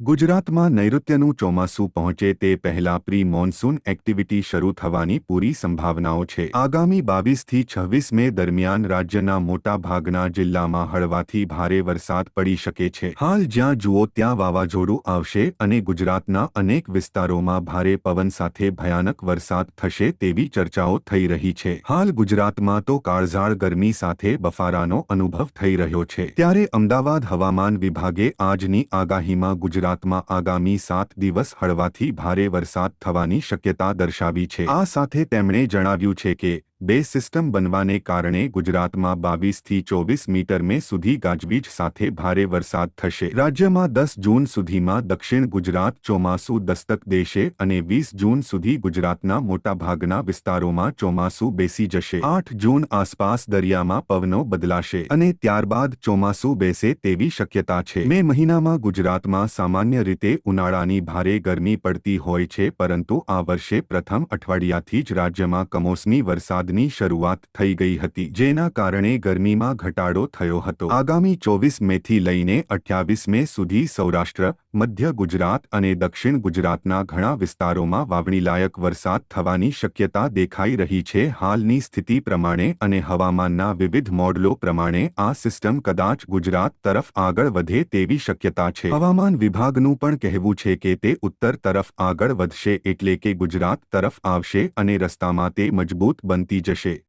ગુજરાતમાં નૈઋત્યનું ચોમાસું પહોંચે તે પહેલા પ્રી મોન્સૂન એક્ટિવિટી શરૂ થવાની પૂરી સંભાવનાઓ છે. આગામી બાવીસથી છવ્વીસ મે દરમિયાન રાજ્યના મોટાભાગના જિલ્લામાં હળવાથી ભારે વરસાદ પડી શકે છે. હાલ જ્યાં જુઓ ત્યાં વાવાઝોડું આવશે અને ગુજરાતના અનેક વિસ્તારોમાં ભારે પવન સાથે ભયાનક વરસાદ થશે તેવી ચર્ચાઓ થઈ રહી છે. હાલ ગુજરાતમાં તો કાળઝાળ ગરમી સાથે બફારાનો અનુભવ થઈ રહ્યો છે. ત્યારે અમદાવાદ હવામાન વિભાગે આજની આગાહીમાં ગુજરાતમાં આગામી સાત દિવસ હળવાથી ભારે વરસાદ થવાની શક્યતા દર્શાવી છે. આ સાથે તેમણે જણાવ્યું છે કે બે સિસ્ટમ બનવાને કારણે ગુજરાતમાં બાવીસથી ચોવીસ મીટર મે સુધી ગાજવીજ સાથે ભારે વરસાદ થશે. રાજ્યમાં દસ જૂન સુધીમાં દક્ષિણ ગુજરાત ચોમાસું દસ્તક દેશે અને વીસ જૂન સુધી ગુજરાતના મોટાભાગના વિસ્તારોમાં ચોમાસું બેસી જશે. આઠ જૂન આસપાસ દરિયામાં પવનો બદલાશે અને ત્યારબાદ ચોમાસું બેસે તેવી શક્યતા છે. મે મહિનામાં ગુજરાતમાં સામાન્ય રીતે ઉનાળાની ભારે ગરમી પડતી હોય છે, પરંતુ આ વર્ષે પ્રથમ અઠવાડિયાથી જ રાજ્યમાં કમોસમી વરસાદની શરૂઆત થઈ ગઈ હતી, જેના કારણે ગરમીમાં ઘટાડો થયો હતો. આગામી ચોવીસ મેથી લઈને અઠ્યાવીસ મે સુધી સૌરાષ્ટ્ર, મધ્ય ગુજરાત અને દક્ષિણ ગુજરાતના ઘણા વિસ્તારોમાં વાવણીલાયક વરસાદ થવાની શક્યતા દેખાઈ રહી છે. હાલની સ્થિતિ પ્રમાણે અને હવામાનના વિવિધ મોડલો પ્રમાણે આ સિસ્ટમ કદાચ ગુજરાત તરફ આગળ વધે તેવી શક્યતા છે. હવામાન વિભાગનું પણ કહેવું છે કે તે ઉત્તર તરફ આગળ વધશે એટલે કે ગુજરાત તરફ આવશે અને રસ્તામાં તે મજબૂત બનતી જશે.